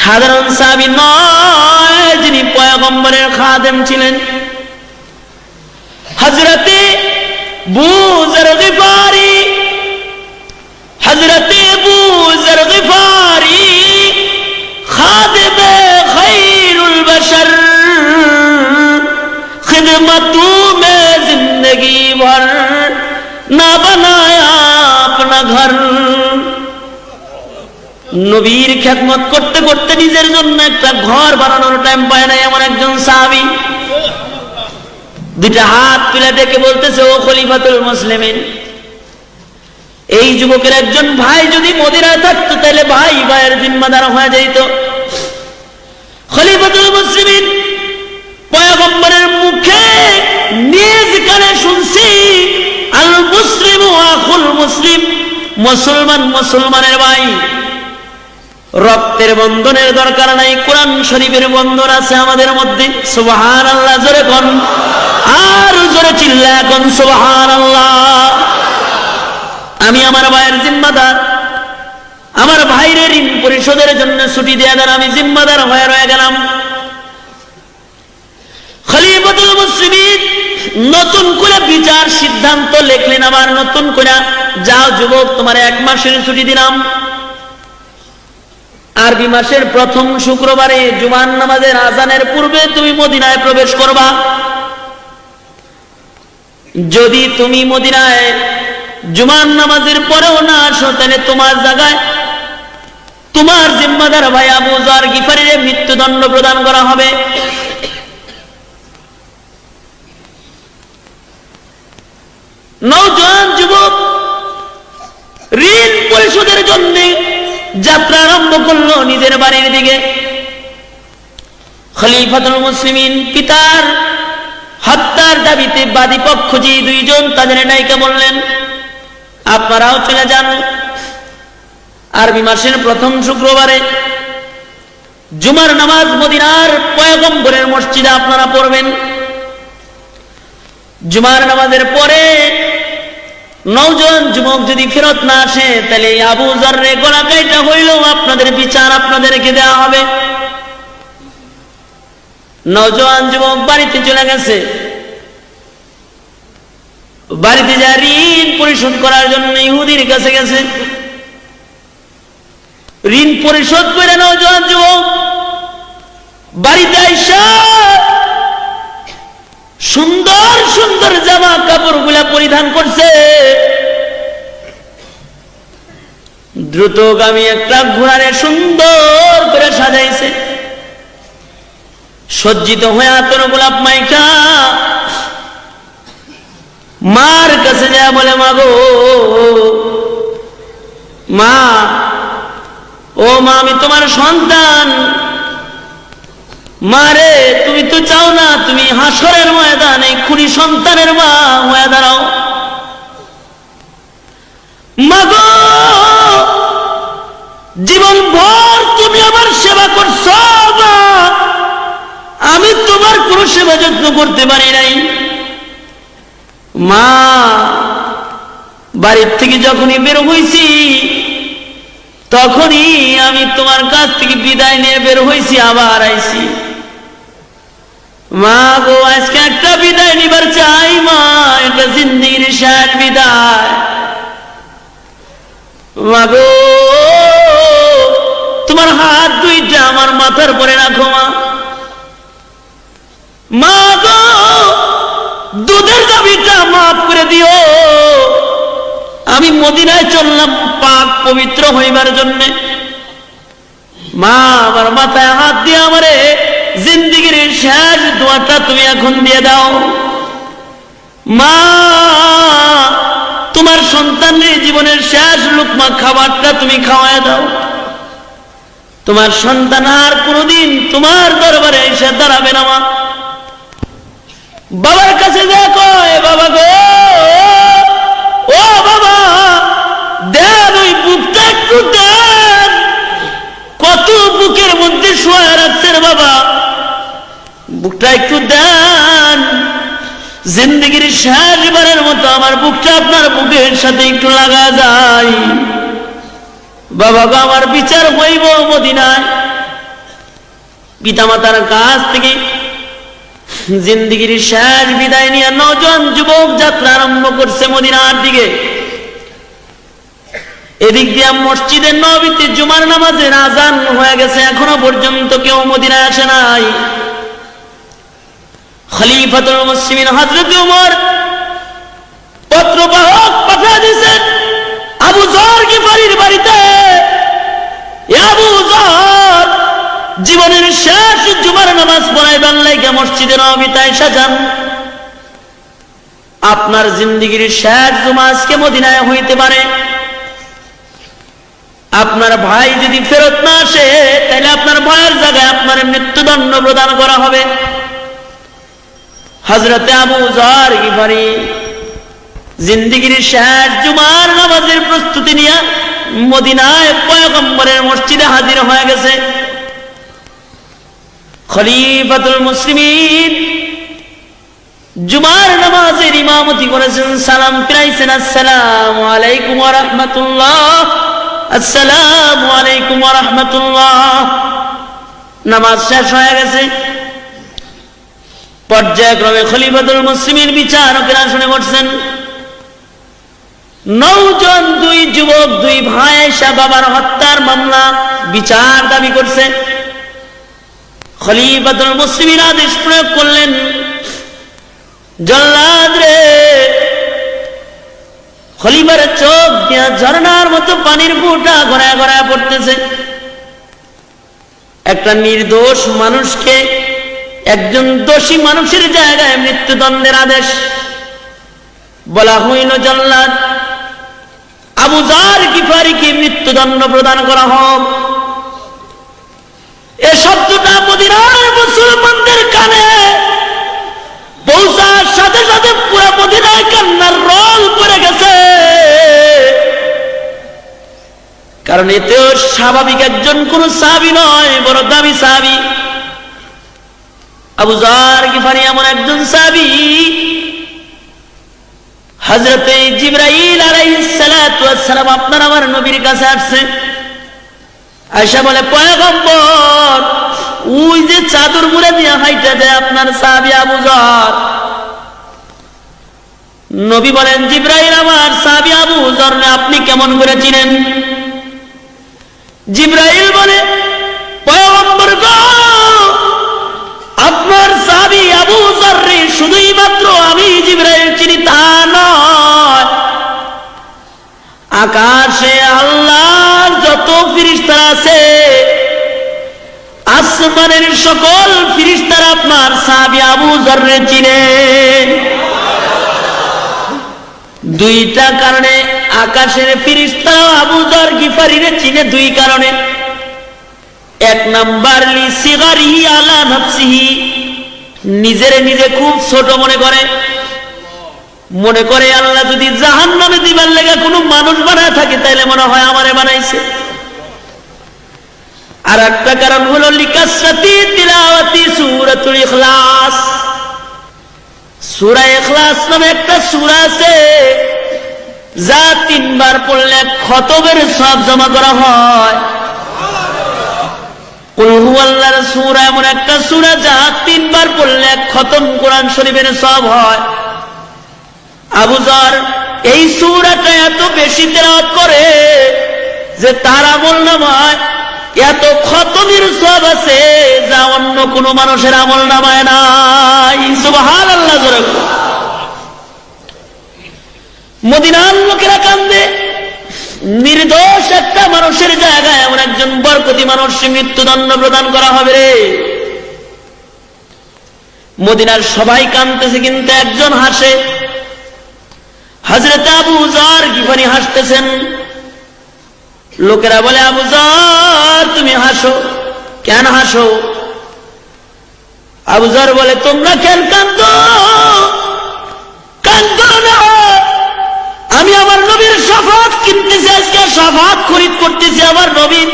সাধারণ সাবি নয় যিনি পয়াগম্বরের খাদেম ছিলেন। হজরতে বুজর হজরতে বুজর গিফারি খৈরুল বশর। খিদমতু মে জিন্দগি ভর, না বনা নবীর খেদমত করতে করতে নিজের জন্য একটা ঘর বানানোর টাইম পায় না এমন একজন সাহাবি। দুইটা হাত তুলে ডেকে বলতেছে, ও খলিফাতুল মুসলিমিন, এই যুবকের একজন ভাই যদি মদিনায় থাকতো, তাহলে ভাই ভাইয়ের জিম্মাদার হয়ে যেত। খলিফাতুল মুসলিমিন পয়গম্বরের মুখে নিজ কানে শুনছি, আল মুসলিম আখুল মুসলিম, মুসলমান মুসলমানের ভাই। রক্তের বন্ধনের দরকার নাই, কোরআন শরীফের বন্ধন আছে আমাদের মধ্যে সুবহান আল্লাহ জোরে কন। আর জোরে চিল্লা কন সুবহান আল্লাহ আমি আমার ভাইয়ের জিম্মাদার, আমার ভাইরে ঋণ পরিশোধের জন্য ছুটি দেওয়া দেন, আমি জিম্মাদার হয়ে রয়ে গেলাম। খলিফাতুল মুসলিমিন নতুন করে বিচার সিদ্ধান্ত লেখলেন, আবার নতুন করে, যাও যুবক, তোমার এক মাসের ছুটি দিলাম। আরবি মাসের প্রথম শুক্রবারে জুমান নামাজের আজানের পূর্বে তুমি মদিনায় প্রবেশ করবা। যদি তুমি মদিনায় জুমান নামাজের পরেও না আসো, তাহলে তোমার জায়গায় তোমার জিম্মাদার ভাই আবু জার গিফারিরে মৃত্যুদণ্ড প্রদান করা হবে। নৌজওয়ান যাত্রা আরম্ভ করল নিজের বাড়ির দিকে। খলিফাতুল মুসলিমিন, পিতার হত্যার দাবিতে বাদী পক্ষ যে দুইজন, তাদের নায়িকা বললেন, আপনারাও চলে যান আরবি মাসের প্রথম শুক্রবারে। জুমার নামাজ মদিনার পয়গম্বরের মসজিদে আপনারা পড়বেন। জুমার নামাজের পরে নৌজন যুবক যদি ফেরত না আসে, তাহলে আবু জর্রে গলা কাইটা আপনাদের বিচার আপনাদেরকে দেওয়া হবে। নৌজওয়ান যুবক বাড়িতে চলে গেছে। বাড়িতে যা ঋণ পরিশোধ করার জন্য ইহুদির কাছে গেছে। ঋণ পরিশোধ করে নৌজওয়ান যুবক বাড়িতে আইসা সুন্দর জামা কাপড়গুলা পরিধান করছে। দ্রুতগামী একটা ঘোড়ারে সুন্দর করে সাজাইছে। সজ্জিত হয়ে আতর গোলাপ মাইকা। মার কাছে যা বলে, মাগো, মা, ও মা, আমি তোমার সন্তান। মারে, তুমি তো চাও না, তুমি হাসরের ময়দান এই খুনি সন্তানের মা হয়ে দাঁড়াও। মাগ, জীবন ভর তুমি আমার সেবা করছ আমি তোমার কোনো সেবা যত্ন করতে পারি নাই। মা, বাড়ির থেকে যখনই বের হয়েছি তখনই আমি তোমার কাছ থেকে বিদায় নিয়ে বের হয়েছি আবার আইছি। মা গো, আজকে একটা বিদায় নিবার চাই মা এটা জিন্দিগির শেষ বিদায়। মা গো, তোমার হাত দুইটা আমার মাথার পরে রাখো মা। মা গো, দুধের দাবিটা মাফ করে দিও। আমি মদিনায় চললাম পাক পবিত্র হইবার জন্যে। মা, আমার মাথায় হাত দিয়ে আমারে জিন্দিগির শেষ দোয়াটা তুমি এখন দিয়ে দাও। মা, তোমার সন্তানের জীবনের শেষ লুকমা খাবারটা তুমি খাওয়ায় দাও। তোমার সন্তান আর কোনোদিন তোমার দরবারে এসে দাঁড়াবে না, মা। বাবার কাছে যা কয়, বাবা গো, ও বাবা, দেন ওই বুকটা একটু দেন। কত বুকের মধ্যে শোয়া রাখছেন বাবা। বুকটা একটু দেন। জিন্দগির শেষবারের মতো আমার বুকটা আপনার বুকের সাথে একটু লাগা যায়। বাবা গো, আমার বিচার হইব মদিনায়। পিতামাতার কাছ থেকে জিন্দিগির শেষ বিদায় নিয়ে নজন যুবক যাত্রা আরম্ভ করছে মদিনার দিকে। এদিক দিয়ে মসজিদের নবীতে জুমার নামাজের আজান হয়ে গেছে, এখনও পর্যন্ত কেউ মদিনায় আসে নাই। খলিফাতুল মুসলিমিন হযরত উমর, পত্রবাহক পাঠা দিয়েছেন আবু গিফারির বাড়িতে? আবু জীবনের শেষ জুমার নামাজ পড়াইবার লাইগা মসজিদে নবীতায় সাজান আপনার জিন্দগির শেষ জুমা আজকে মদিনায় হইতে পারে। আপনার ভাই যদি ফেরত না আসে, তাহলে আপনার ভাইয়ের জায়গায় আপনার মৃত্যুদণ্ড প্রদান করা হবে। হজরতে আবু জার গিফারি জিন্দিগির শেষ জুমার নামাজের প্রস্তুতি নিয়ে মদিনায় পয়গম্বরের মসজিদে হাজির হয়ে গেছে। খলিফাতুল মুসলিমিন জুমার নামাজের ইমামতি করেছেন। সালাম ফিরাইছেন। আসসালাম আলাইকুম ওয়া আসসালাম আলাইকুম রাহমাতুল্লাহ। নামাজ শেষ হয়ে গেছে। পর্যায়ক্রমে খলিফাতুল মুসলিমের বিচারকেরা শুনে বসছেন। নৌজন, দুই যুবক, দুই ভাই এসা বাবার হত্যার মামলা, বিচার দাবি করছে। খলিফাতুল মুসলিমের আদেশ প্রয়োগ করলেন। জল্লাদ রে, খলিফার চোখ দিয়া ঝর্ণার মতো পানির ফুটা গড়ায় গড়ায় পড়তেছে। একটা নির্দোষ মানুষকে একজন দোষী মানুষের জায়গায় মৃত্যুদণ্ডের আদেশ। বলা হইল জল্লাদ, আবু জার কিফারিকে মৃত্যুদণ্ড প্রদান করা হোক। এ শব্দটা মদিনার মুসলমানদের কানে পৌঁছার সাথে সাথে পুরো মদিনায় কান্নার রল পড়ে গেছে। কারণ এতেও স্বাভাবিক একজন কোন সাবি নয়, বড় দামি সাবি আবু জার গিফারি এমন একজন সাবি হজরতে জিব্রাইল আলাইহিসসালাম আপনার আমার নবীর কাছে আসছে। আয়সা বলে, পয়গম্বর, ওই যে চাদর মুড়ে দিয়ে হাইটা যায় আপনার সাহাবি আবু নবী বলেন, জিব্রাইল, আমার সাহাবি আবু জর আপনি কেমন করে চিনেন? জিব্রাইল বলে আপনার সাহাবি আবু জর শুধুই মাত্র আমি জিব্রাইল চিনি তা নয়। আকাশে আল্লাহ যত ফিরিস্তারা আছে, আসমানের সকল ফিরিস্তারা আপনার সাবি আবু জর্রে চিনে। দুইটা কারণে আকাশের ফিরিস্তারা আবু জর গিফারিরে চিনে, দুই কারণে। এক নাম্বার নিজের নিজে খুব ছোট মনে করে। মনে করে আল্লাহ যদি জাহান নামে দিবার লেগে কোনো মানুষ বানায় থাকে, তাইলে মনে হয় আমারে বানাইছে। আর একটা কারণ হলো লিকাসাতি তিলাওয়াতি সূরাতুল ইখলাস। সূরা ইখলাস নামে একটা সূরা আছে, যা তিনবার পড়লে খতবের সব জমা করা হয়। সূরা, এমন একটা তিনবার খতম সব হয় আবুজার এই এত বেশি করে যে তার আমল নামায় এত সব আছে যা অন্য কোন মানুষের আমল নামায় বলো। মদিনার লোকেরা কান্দে নির্দোষ একটা মানুষের জায়গায় এমন একজন বরকতি মানুষ মৃত্যুদণ্ড প্রদান করা হবে রে। মদিনার সবাই কান্দতেছে কিন্তু একজন হাসে। হজরত আবু জার গিফারি হাসতেছেন? লোকেরা বলে, আবু জার তুমি হাসো। কেন হাসো? আবু জার বলে, তোমরা কেন কান্দ কান্দ না। আমি আমার নবীর সাফাত কিনতেছি আজকে সাফাত খরিদ করতেছি আমার নবীর।